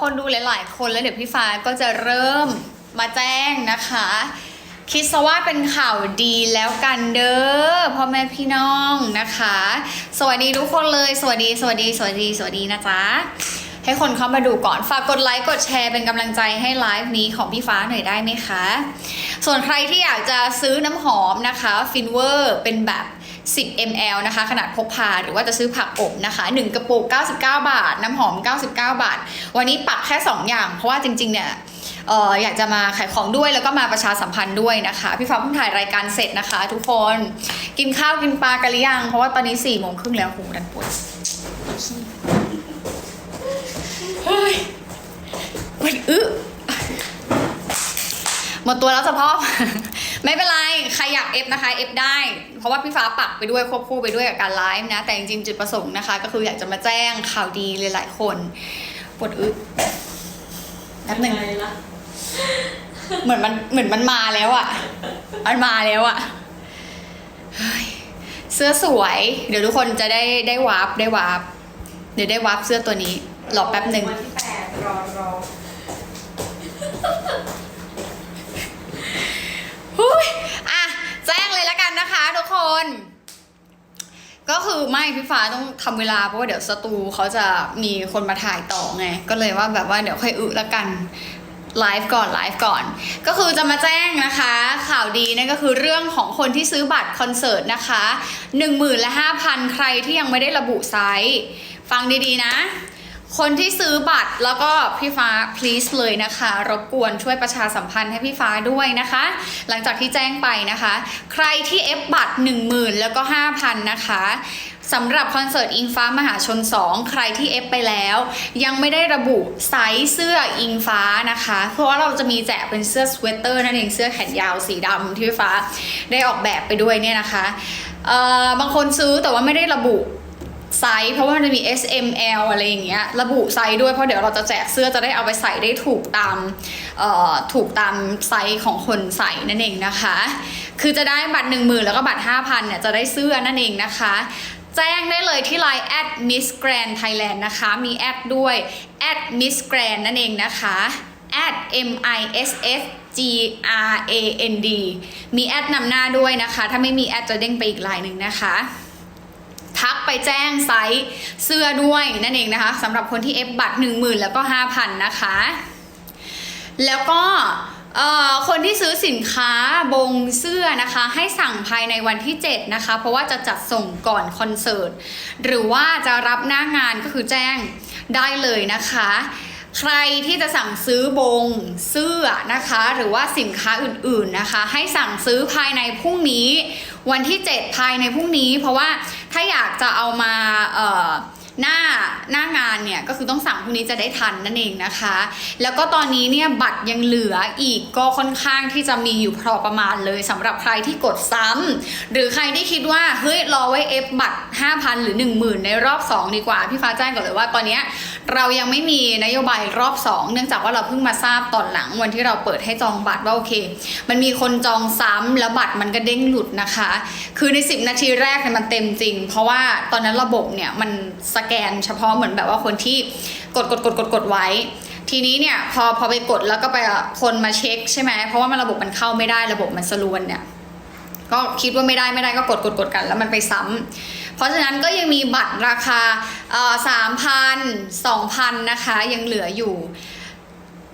คนดูหลาย ๆ คนแล้วเดี๋ยวพี่ฟ้าก็จะเริ่มมาแจ้งนะคะ คิดซะว่าเป็นข่าวดีแล้วกันเด้อพ่อแม่พี่น้องนะคะ สวัสดีทุกคนเลย สวัสดีสวัสดีสวัสดีสวัสดีนะจ๊ะให้คนเข้ามาดูก่อนฝากกดไลค์กดแชร์เป็นกำลังใจให้ไลฟ์นี้ของพี่ฟ้าหน่อยได้ไหมคะ ส่วนใครที่อยากจะซื้อน้ำหอมนะคะฟินเวอร์เป็นแบบ 10 ml นะคะ ขนาดพกพาหรือว่าจะซื้อผักอบนะคะ 1 กระปุก 99 บาท น้ำหอม 99 บาท วันนี้ปักแค่ 2 อย่าง เพราะว่าจริง ๆ เนี่ยเอออยากจะมาขายของด้วยแล้วก็มาประชาสัมพันธ์ด้วยนะคะ พี่ฟ้าเพิ่งถ่ายรายการเสร็จนะคะ ทุกคนกินข้าวกินปลากันหรือยัง เพราะว่าตอนนี้4ี่โมงครึ่งแล้วหูดันปวดเฮ้ยมันอึหมดตัวแล้วสะพอ ไม่เป็นไร ใครอยากเอฟนะคะเอฟได้ เพราะว่าพี่ฟ้าปักไปด้วยควบคู่ไปด้วยกับการไลฟ์นะ แต่จริงๆจุดประสงค์นะคะ ก็คืออยากจะมาแจ้งข่าวดีหลายๆคนปวดอึแป๊บหนึ่งยังไงล่ะเหมือนมันเหมือนมันมาแล้วอะมันมาแล้วอะเฮ้ยเสื้อสวย เดี๋ยวทุกคนจะได้ได้วาร์ปได้วาร์ปเดี๋ยวได้วาร์ปเสื้อตัวนี้รอแป๊บหนึ่งวันที่แปดรอรอ หุ้ยอะแจ้งเลยแล้วกันนะคะทุกคน ก็คือไม่พี่ฟ้าต้องทำเวลาเพราะว่าเดี๋ยวสตูเขาจะมีคนมาถ่ายต่อไง ก็เลยว่าแบบว่าเดี๋ยวค่อยอึแล้วกันไลฟ์ก่อนไลฟ์ก่อน ก็คือจะมาแจ้งนะคะ ข่าวดีนั่นก็คือเรื่องของคนที่ซื้อบัตรคอนเสิร์ตนะคะ1 5,000 ใครที่ยังไม่ได้ระบุไซส์ ฟังดีๆนะ คนที่ซื้อบัตรแล้วก็พี่ฟ้า please เลยนะคะ รบกวนช่วยประชาสัมพันธ์ให้พี่ฟ้าด้วยนะคะ หลังจากที่แจ้งไปนะคะ ใครที่เอฟบัตร 10,000 แล้วก็ 5,000 นะคะสำหรับคอนเสิร์ตอิงฟ้ามหาชน 2 ใครที่เอฟไปแล้ว ยังไม่ได้ระบุไซส์เสื้ออิงฟ้านะคะ เพราะว่าเราจะมีแจกเป็นเสื้อสเวตเตอร์นั่นเองเสื้อแขนยาวสีดำที่พี่ฟ้าได้ออกแบบไปด้วยเนี่ยนะคะบางคนซื้อแต่ว่าไม่ได้ระบุ ไซส์เพราะว่ามันจะมี S M L อะไรอย่างเงี้ยระบุไซส์ด้วยเพราะเดี๋ยวเราจะแจกเสื้อจะได้เอาไปใส่ได้ถูกตามเอ่อถูกตามไซส์ของคนใส่นั่นเองนะคะ คือจะได้บัตร 1 0,000 แล้วก็บัตร 5,000เนี่ยจะได้เสื้อนั่นเองนะคะแจ้งได้เลยที่ Line at Miss Grand Thailand นะคะ มีแอดด้วย at Miss Grand นั่นเองนะคะ at M I S S G R A N D มีแอดนำหน้าด้วยนะคะ ถ้าไม่มีแอดจะเด้งไปอีกไลน์หนึ่งนะคะ ทักไปแจ้งไซส์เสื้อด้วยนั่นเองนะคะสำหรับคนที่เอฟบัตร10,000 แล้วก็ 5,000 นะคะ แล้วก็คนที่ซื้อสินค้าบงเสื้อนะคะ ให้สั่งภายในวันที่ 7 นะคะ เพราะว่าจะจัดส่งก่อนคอนเสิร์ต หรือว่าจะรับหน้างานก็คือแจ้งได้เลยนะคะ ใครที่จะสั่งซื้อบงเสื้อนะคะ หรือว่าสินค้าอื่นๆนะคะ ให้สั่งซื้อภายในพรุ่งนี้ วันที่ 7 ภายในพรุ่งนี้ เพราะว่า ถ้าอยากจะเอามาเอ่อ หน้าหน้างานเนี่ยก็คือต้องสั่งพรุ่งนี้จะได้ทันนั่นเองนะคะ แล้วก็ตอนนี้เนี่ยบัตรยังเหลืออีกก็ค่อนข้างที่จะมีอยู่พอประมาณเลยสำหรับใครที่กดซ้ำหรือใครที่คิดว่าเฮ้ยรอไว้เอฟบัตร 5,000 หรือ 10,000 ในรอบ 2 ดีกว่า พี่ฟ้าแจ้งก่อนเลยว่าตอนเนี้ยเรายังไม่มีนโยบายรอบ 2 เนื่องจากว่าเราเพิ่งมาทราบตอนหลังวันที่เราเปิดให้จองบัตรว่าโอเค มันมีคนจองซ้ำแล้วบัตรมันก็เด้งหลุดนะคะ คือใน 10 นาทีแรกเนี่ยมันเต็มจริง เพราะว่าตอนนั้นระบบเนี่ยมันสแกน เฉพาะเหมือนแบบว่าคนที่กดกดกดกดกดไว้ ทีนี้เนี่ยพอพอไปกดแล้วก็ไปคนมาเช็คใช่ไหมเพราะว่ามันระบบมันเข้าไม่ได้ระบบมันสลวนเนี่ยก็คิดว่าไม่ได้ไม่ได้ก็กดกดกดกัน แล้วมันไปซ้ำเพราะฉะนั้นก็ยังมีบัตรราคาสามพันสองพันนะคะยังเหลืออยู่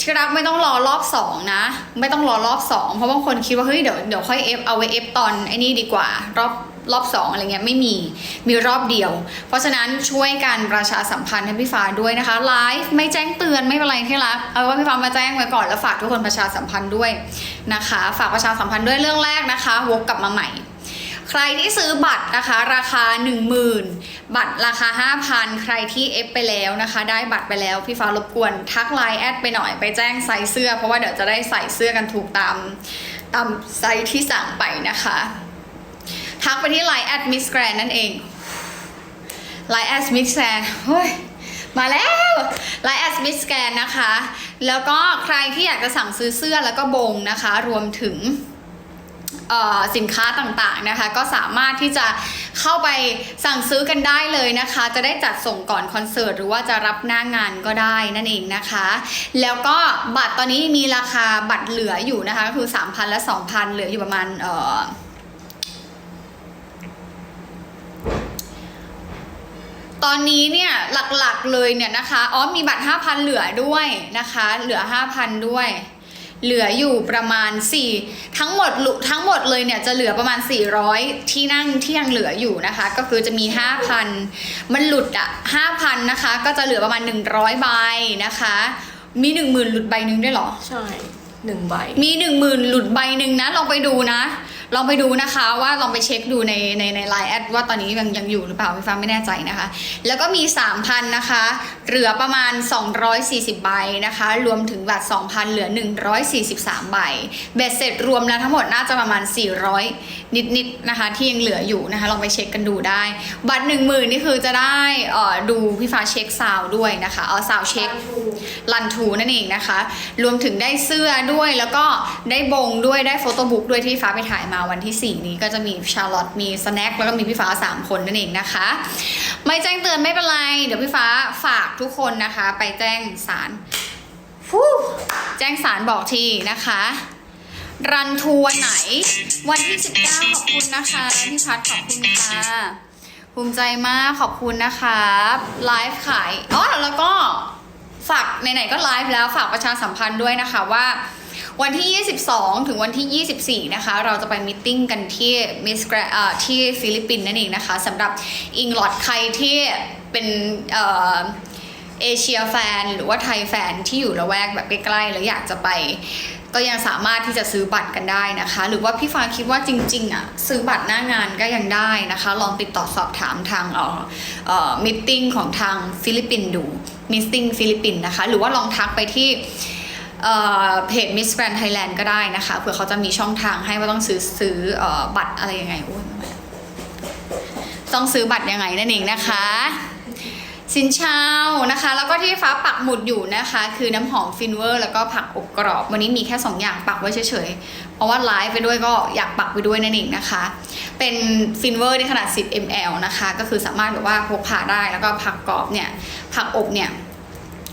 ที่รักไม่ต้องรอรอบสองนะ ไม่ต้องรอรอบสองเพราะบางคนคิดว่าเฮ้ยเดี๋ยวเดี๋ยวค่อยเอฟเอาไว้เอฟตอนไอ้นี่ดีกว่ารอบ รอบสองอะไรเงี้ยไม่มีมีรอบเดียว เพราะฉะนั้นช่วยกันประชาสัมพันธ์ให้พี่ฟ้าด้วยนะคะไลฟ์ไม่แจ้งเตือนไม่เป็นไรที่รักเอาว่าพี่ฟ้ามาแจ้งไว้ก่อนแล้วฝากทุกคนประชาสัมพันธ์ด้วยนะคะ ฝากประชาสัมพันธ์ด้วยเรื่องแรกนะคะ วกกลับมาใหม่ใครที่ซื้อบัตรนะคะราคา 10,000 บัตรราคา 5,000 ใครที่เอฟไปแล้วนะคะ ได้บัตรไปแล้วพี่ฟ้ารบกวนทักไลน์แอดไปหน่อยไปแจ้งไซส์เสื้อ เพราะว่าเดี๋ยวจะได้ใส่เสื้อกันถูกตามตามไซส์ที่สั่งไปนะคะ ทักไปที่ไลน์แอดมิสแกรนนั่นเองไลน์แอดมิสแกรนเฮ้ยมาแล้วไลน์แอดมิสแกรนนะคะ แล้วก็ใครที่อยากจะสั่งซื้อเสื้อแล้วก็บงนะคะ รวมถึงสินค้าต่างๆนะคะ ก็สามารถที่จะเข้าไปสั่งซื้อกันได้เลยนะคะ จะได้จัดส่งก่อนคอนเสิร์ตหรือว่าจะรับหน้างานก็ได้นั่นเองนะคะ แล้วก็บัตรตอนนี้มีราคาบัตรเหลืออยู่นะคะก็คือ 3,000 และ 2,000 เหลืออยู่ประมาณเอ่อ ตอนนี้เนี่ยหลักๆเลยเนี่ยนะคะอ๋อมีบัตร 5,000 เหลือด้วยนะคะ เหลือ 5,000 ด้วย เหลืออยู่ประมาณ 4 ทั้งหมดลุทั้งหมดเลยเนี่ยจะเหลือประมาณ 400 ที่นั่งที่ยังเหลืออยู่นะคะ ก็คือจะมี 5,000 มันหลุดอะ5,000 นะคะ ก็จะเหลือประมาณ 100 ใบนะคะ มี 10,000 หลุดใบหนึ่งด้วยเหรอ ใช่หนึ่งใบ มีหนึ่งหมื่นหลุดใบหนึ่งนะลองไปดูนะ ลองไปดูนะคะว่าลองไปเช็คดูในในในไลน์แอดว่าตอนนี้ยังยังอยู่หรือเปล่าพี่ฟ้าไม่แน่ใจนะคะ แล้วก็มี 3,000นะคะเหลือประมาณ 240 ใบนะคะ รวมถึงบัตร2,000 เหลือ 143 ใบเบ็ดเสร็จรวมแล้วทั้งหมดน่าจะประมาณ 400 นิดๆนะคะ ที่ยังเหลืออยู่นะคะ ลองไปเช็คกันดูได้ บัตร 10,000 นี่คือจะได้เอ่อดูพี่ฟ้าเช็คซาวด้วยนะคะเอาซาวเช็ค รันทูนั่นเองนะคะ รวมถึงได้เสื้อด้วยแล้วก็ได้บงด้วยได้โฟโต้บุ๊กด้วยที่ฟ้าไปถ่ายมาวันที่ 4 นี้ก็จะมีชาร์ลอตมีสแน็คแล้วก็มีพี่ฟ้า 3 คนนั่นเองนะคะ ไม่แจ้งเตือนไม่เป็นไร เดี๋ยวพี่ฟ้าฝากทุกคนนะคะ ไปแจ้งสารฟูแจ้งสารบอกทีนะคะรันทูวันไหน วันที่ 19 ขอบคุณนะคะพี่พัดขอบคุณค่ะภูมิใจมากขอบคุณนะครับไลฟ์ขายอ๋อแล้วก็ ฝากไหนๆก็ไลฟ์แล้วฝากประชาสัมพันธ์ด้วยนะคะว่าวันที่ 22 ถึงวันที่ 24 นะคะ เราจะไปมิทติ้งกันที่มิสแกรที่ฟิลิปปินส์นั่นเองนะคะสำหรับอิงลอดใครที่เป็นเอเเชียแฟนหรือว่าไทยแฟนที่อยู่ละแวกแบบใกล้ๆแล้วอยากจะไป ก็ยังสามารถที่จะซื้อบัตรกันได้นะคะ หรือว่าพี่ฟ้าคิดว่าจริงๆอะซื้อบัตรหน้างานก็ยังได้นะคะ ลองติดต่อสอบถามทางเอ่อเอ่อมิทติ้งของทางฟิลิปปินส์ดู มิทติ้งฟิลิปปินส์นะคะ หรือว่าลองทักไปที่เพจ Miss Grand Thailand ก็ได้นะคะเผื่อเขาจะมีช่องทางให้ว่าต้องซื้อซื้ออบัตรอะไรยังไงโอ้ยต้องซื้อบัตรยังไงนั่นเองนะคะ สินเชานะคะ แล้วก็ที่ฟ้าปักหมุดอยู่นะคะ คือน้ำหอมฟินเวอร์ แล้วก็ผักอบกรอบ วันนี้มีแค่ 2 อย่างปักไว้เฉยๆ เพราะว่าไลฟ์ไปด้วยก็อยากปักไปด้วยนั่นเองนะคะ เป็นฟินเวอร์ในขนาด 10 ml นะคะ ก็คือสามารถแบบว่าพกพาได้แล้วก็ผักกรอบเนี่ยผักอบเนี่ย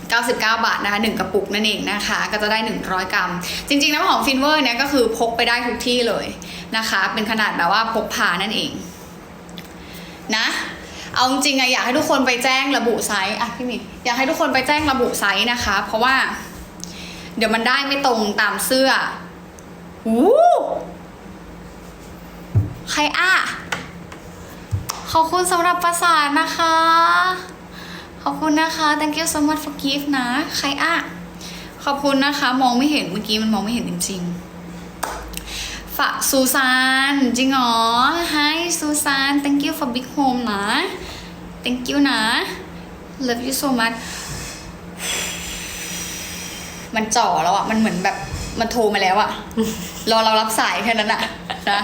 99 บาทนะคะ1กระปุกนั่นเองนะคะ ก็จะได้ 100 กรัม จริงๆ น้ำหอมฟินเวอร์เนี่ยก็คือพกไปได้ทุกที่เลยนะคะ เป็นขนาดแบบว่าพกพานั่นเอง นะเอาจริงอะอยากให้ทุกคนไปแจ้งระบุไซส์อะพี่มีอยากให้ทุกคนไปแจ้งระบุไซส์นะคะ เพราะว่า เดี๋ยวมันได้ไม่ตรงตามเสื้อหู ใครอะ ขอบคุณสำหรับประสานนะคะ ขอบคุณนะคะ thank you so much for gift นะ ใครอะ ขอบคุณนะคะ มองไม่เห็นเมื่อกี้มันมองไม่เห็นจริงๆ ฝากซูซานจริงหรอ Hi ซูซาน thank you for big home นะ thank you นะ love you so much มันจ่อแล้วอะมันเหมือนแบบมันโทรมาแล้วอะรอเรารับสายแค่นั้นอะนะ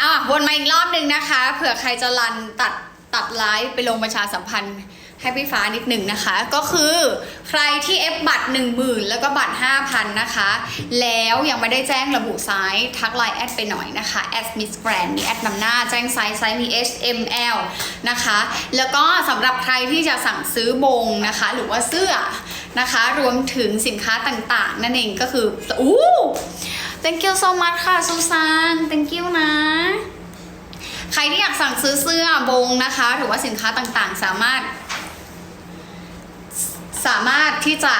อะวนมาอีกรอบหนึ่งนะคะ เผื่อใครจะรันตัดตัดไลฟ์ไปลงประชาสัมพันธ์ให้พี่ฟ้านิดหนึ่งนะคะ ก็คือใครที่เอฟบัตร 1 0,000 แล้วก็บัตร 5,000 นะคะ แล้วยังไม่ได้แจ้งระบุไซส์ทักไลน์แอดไปหน่อยนะคะแอดมิสแกรนมีแอดนำหน้าแจ้งไซส์ไซส์มี H M L นะคะ แล้วก็สำหรับใครที่จะสั่งซื้อบงนะคะ หรือว่าเสื้อนะคะ รวมถึงสินค้าต่างๆ นั่นเองก็คืออู้ thank you so much ค่ะซูซาน thank you นะ ใครที่อยากสั่งซื้อเสื้อบงนะคะ หรือว่าสินค้าต่างๆ สามารถ สามารถที่จะ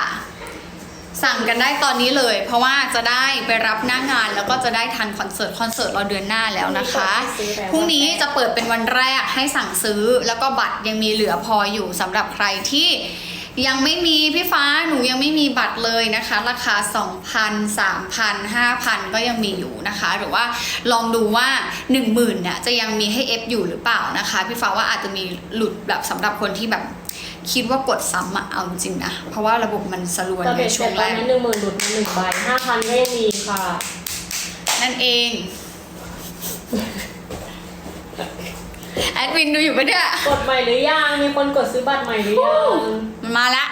สั่งกันได้ตอนนี้เลย เพราะว่าจะได้ไปรับหน้างานแล้วก็จะได้ทันคอนเสิร์ตคอนเสิร์ตเราเดือนหน้าแล้วนะคะพรุ่งนี้จะเปิดเป็นวันแรกให้สั่งซื้อแล้วก็บัตรยังมีเหลือพออยู่สำหรับใครที่ ยังไม่มีพี่ฟ้าหนูยังไม่มีบัตรเลยนะคะ ราคา 2,000 3,000 5,000 ก็ยังมีอยู่นะคะ หรือว่าลองดูว่า 10,000เนี่ยจะยังมีให้เอฟอยู่หรือเปล่านะคะ พี่ฟ้าว่าอาจจะมีหลุดแบบสำหรับคนที่แบบคิดว่ากดซ้ำอะเอาจริงๆนะเพราะว่าระบบมันสลวนแต่ในเบ็ดช่เสร็วจงตแรอนกนั้นหนึ่งหมื่นหลุดมาหนึ่งใบห้าพันก็ยังมีค่ะ นั่นเองแอดมินดูอยู่ปะเนี่ย กดใหม่หรือยัง มีคนกดซื้อบัตรใหม่หรือยัง มาละ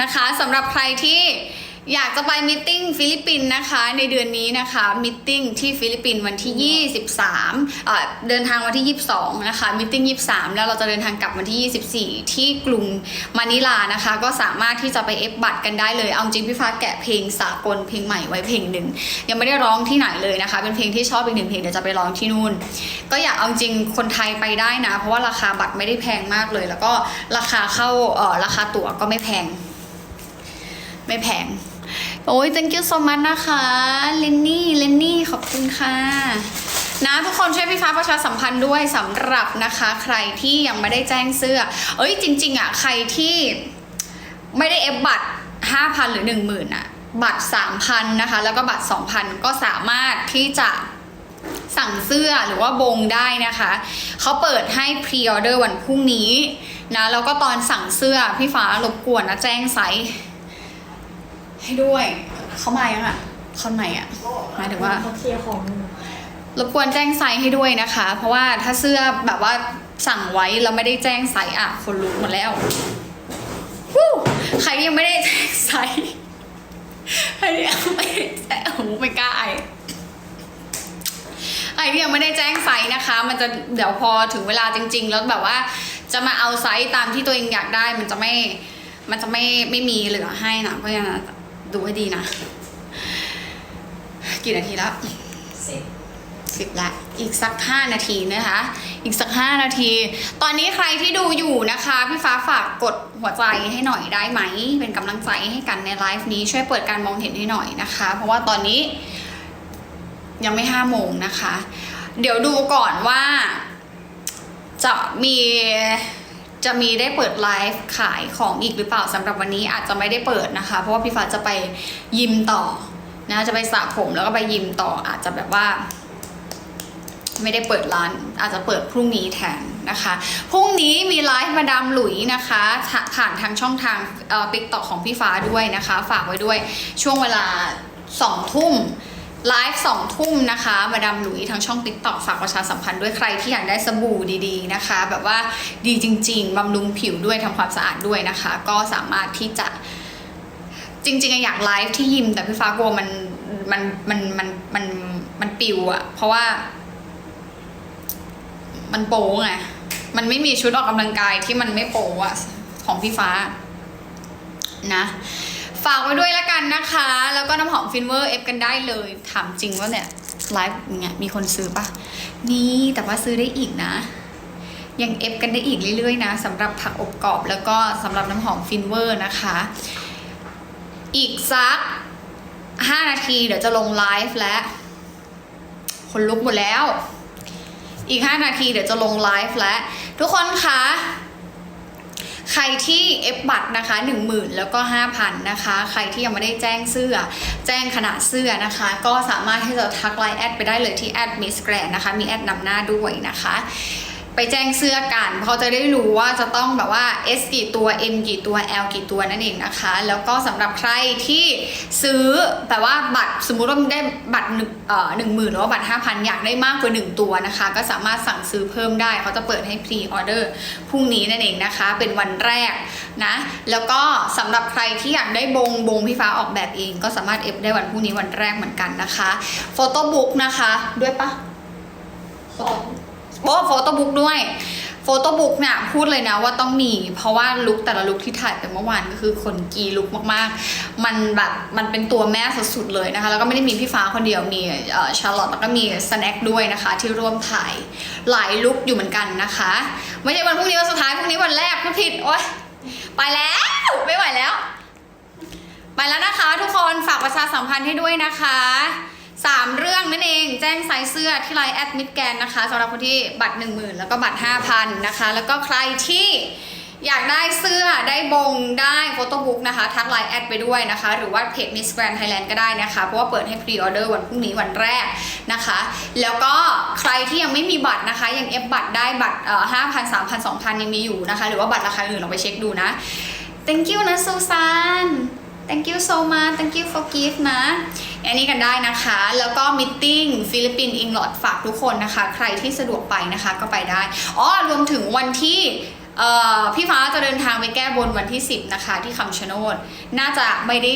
นะคะสำหรับใครที่ อยากจะไปมิทติ้งฟิลิปปินส์นะคะในเดือนนี้นะคะมิทติ้งที่ฟิลิปปินส์วันที่ 23เอ่อเดินทางวันที่ 22นะคะมิทติ้ง23 แล้วเราจะเดินทางกลับวันที่ 24 ที่กรุงมะนิลานะคะ ก็สามารถที่จะไปเอฟบัตรกันได้เลยเอาจริงพี่ฟ้าแกะเพลงสากลเพลงใหม่ไว้เพลงหนึ่งยังไม่ได้ร้องที่ไหนเลยนะคะ เป็นเพลงที่ชอบอีกหนึ่งเพลงเดี๋ยวจะไปร้องที่นู่น ก็อยากเอาจริงคนไทยไปได้นะ เพราะว่าราคาบัตรไม่ได้แพงมากเลย แล้วก็ราคาเข้าเอ่อราคาตั๋วก็ไม่แพง ไม่แพง โอ้ย thank you so much นะคะเลนนี่เลนนี่ขอบคุณค่ะนะทุกคนช่วยพี่ฟ้าประชาสัมพันธ์ด้วยสำหรับนะคะ ใครที่ยังไม่ได้แจ้งเสื้อ เอ้ยจริง ๆอะใครที่ไม่ได้เอฟบัตร 5,000 หรือ 10,000อะบัตร 3,000นะคะ แล้วก็บัตร 2,000 ก็สามารถที่จะสั่งเสื้อหรือว่าบงได้นะคะ เขาเปิดให้พรีออเดอร์วันพรุ่งนี้นะแล้วก็ตอนสั่งเสื้อพี่ฟ้ารบกวนนะแจ้งไซส์ ให้ด้วยเขามายังอะเขาไหนอะหมายถึงว่าเขาเคลียร์ของรบกวนแจ้งไซส์ให้ด้วยนะคะ เพราะว่าถ้าเสื้อแบบว่าสั่งไว้แล้วไม่ได้แจ้งไซส์อะ คนรู้หมดแล้ววู้ใครที่ยังไม่ได้แจ้งไซส์ใครที่ยังไม่ได้แจ้งโอ้โหไม่กล้าไอใครที่ยังไม่ได้แจ้งไซส์นะคะ มันจะเดี๋ยวพอถึงเวลาจริง ๆ แล้วแบบว่าจะมาเอาไซส์ตามที่ตัวเองอยากได้มันจะไม่มันจะไม่ไม่มีเหลือให้นะเพราะฉะนั้น ดูให้ดีนะ กี่นาทีแล้วสิบสิบละ อีกสักห้านาทีนะคะ อีกสักห้านาที ตอนนี้ใครที่ดูอยู่นะคะ พี่ฟ้าฝากกดหัวใจให้หน่อยได้ไหม เป็นกำลังใจให้กันในไลฟ์นี้ช่วยเปิดการมองเห็นให้หน่อยนะคะ เพราะว่าตอนนี้ ยังไม่ห้าโมงนะคะ เดี๋ยวดูก่อนว่า จะมี จะมีได้เปิดไลฟ์ขายของอีกหรือเปล่าสำหรับวันนี้อาจจะไม่ได้เปิดนะคะ เพราะว่าพี่ฟ้าจะไปยิมต่อนะจะไปสระผมแล้วก็ไปยิมต่ออาจจะแบบว่า ไม่ได้เปิดร้าน อาจจะเปิดพรุ่งนี้แทนนะคะพรุ่งนี้มีไลฟ์มาดามหลุยนะคะผ่านทางช่องทางเอ่อติ๊กตอกของพี่ฟ้าด้วยนะคะ ฝากไว้ด้วยช่วงเวลาสองทุ่ม ไลฟ์สองทุ่มนะคะ มาดามหลุยทางช่องติ๊กต็อกฝากประชาสัมพันธ์ด้วยใครที่อยากได้สบู่ดีๆนะคะ แบบว่าดีจริง ๆบำรุงผิวด้วยทำความสะอาดด้วยนะคะ ก็สามารถที่จะ จริงๆอะอยากไลฟ์ที่ยิม แต่พี่ฟ้ากลัวมันมันมันมันมันมันปิวอะเพราะว่า มันโป๊ไงมันไม่มีชุดออกกำลังกายที่มันไม่โป๊อะของพี่ฟ้านะ ฝากไว้ด้วยละกันนะคะ แล้วก็น้ำหอมฟินเวอร์เอฟกันได้เลย ถามจริงว่าเนี่ยไลฟ์เนี่ยมีคนซื้อปะนี่แต่ว่าซื้อได้อีกนะ ยังเอฟกันได้อีกเรื่อยๆนะสำหรับผักอบกรอบ แล้วก็สำหรับน้ำหอมฟินเวอร์นะคะ อีกสัก 5 นาทีเดี๋ยวจะลงไลฟ์แล้ว คนลุกหมดแล้ว อีก 5 นาทีเดี๋ยวจะลงไลฟ์แล้ว ทุกคนคะ ใครที่เอฟบัตรนะคะ 10,000 แล้วก็ 5,000 นะคะ ใครที่ยังไม่ได้แจ้งเสื้อ แจ้งขนาดเสื้อนะคะ ก็สามารถที่จะทักไลน์แอดไปได้เลยที่แอดมิสแกรนนะคะ มีแอดนำหน้าด้วยนะคะ ไปแจ้งเสื้อกันเพราะจะได้รู้ว่าจะต้องแบบว่า S กี่ตัว M กี่ตัว L กี่ตัวนั่นเองนะคะ แล้วก็สำหรับใครที่ซื้อแต่ว่าบัตรสมมุติว่าได้บัตรหนึ่งเอ่อหนึ่งหมื่นหรือว่าบัตรห้าพันอยากได้มากกว่า 1 ตัวนะคะ ก็สามารถสั่งซื้อเพิ่มได้เขาจะเปิดให้พรีออเดอร์พรุ่งนี้นั่นเองนะคะ เป็นวันแรกนะ แล้วก็สำหรับใครที่อยากได้บงบงพี่ฟ้าออกแบบเอง ก็สามารถเอฟได้วันพรุ่งนี้วันแรกเหมือนกันนะคะโฟโต้บุ๊กนะคะด้วยปะสอง โอ้โฟโต้บุ๊กด้วยโฟโต้บุ๊กเนี่ยพูดเลยนะว่าต้องมี เพราะว่าลุคแต่ละลุคที่ถ่ายไปเมื่อวานก็คือคนกีลุคมากๆ มันแบบมันเป็นตัวแม่สุดๆเลยนะคะ แล้วก็ไม่ได้มีพี่ฟ้าคนเดียวมีชาร์ลอตแล้วก็มีสแน็คด้วยนะคะ ที่ร่วมถ่ายหลายลุคอยู่เหมือนกันนะคะ ไม่ใช่วันพรุ่งนี้วันสุดท้ายพรุ่งนี้วันแรกพูดผิดโอ๊ยไปแล้วไม่ไหวแล้ว ไปแล้วนะคะ ทุกคนฝากประชาสัมพันธ์ให้ด้วยนะคะ สามเรื่องนั่นเองแจ้งไซส์เสื้อที่ไลน์แอดมิดแกนนะคะสำหรับคนที่บัตร 1 0,000 แล้วก็บัตร 5,000 นะคะ แล้วก็ใครที่อยากได้เสื้อได้บงได้โฟโต้บุ๊กนะคะทักไลน์แอดไปด้วยนะคะ หรือว่าเพจ Miss Grand Thailand ก็ได้นะคะ เพราะว่าเปิดให้พรีออเดอร์วันพรุ่งนี้วันแรกนะคะ แล้วก็ใครที่ยังไม่มีบัตรนะคะ ยังเอฟบัตรได้บัตรเอ่อ5,000 3,000 2,000ยังมีอยู่นะคะ หรือว่าบัตรราคาอื่นลองไปเช็คดูนะ thank you นะซูซาน thank you so much thank you for gift นะ อันนี้กันได้นะคะ แล้วก็มิทติ้งฟิลิปปินส์อิงลอดฝากทุกคนนะคะ ใครที่สะดวกไปนะคะก็ไปได้อ๋อรวมถึงวันที่พี่ฟ้าจะเดินทางไปแก้บนวันที่ 10 นะคะ ที่คำชะโนดน่าจะไม่ได้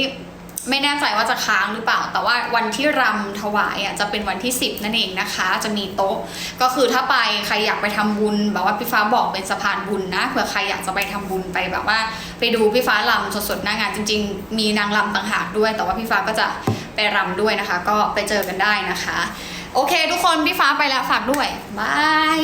ไม่แน่ใจว่าจะค้างหรือเปล่า แต่ว่าวันที่รำถวายอะจะเป็นวันที่ 10 นั่นเองนะคะ จะมีโต๊ะ ก็คือถ้าไปใครอยากไปทำบุญ แบบว่าพี่ฟ้าบอกเป็นสะพานบุญนะ เผื่อใครอยากจะไปทำบุญไปแบบว่า ไปดูพี่ฟ้ารำสดๆหน้างานจริง ๆ มีนางรำต่างหากด้วย แต่ว่าพี่ฟ้าก็จะ ไปรำด้วยนะคะ ก็ไปเจอกันได้นะคะ โอเค ทุกคนพี่ฟ้าไปแล้วฝากด้วยบาย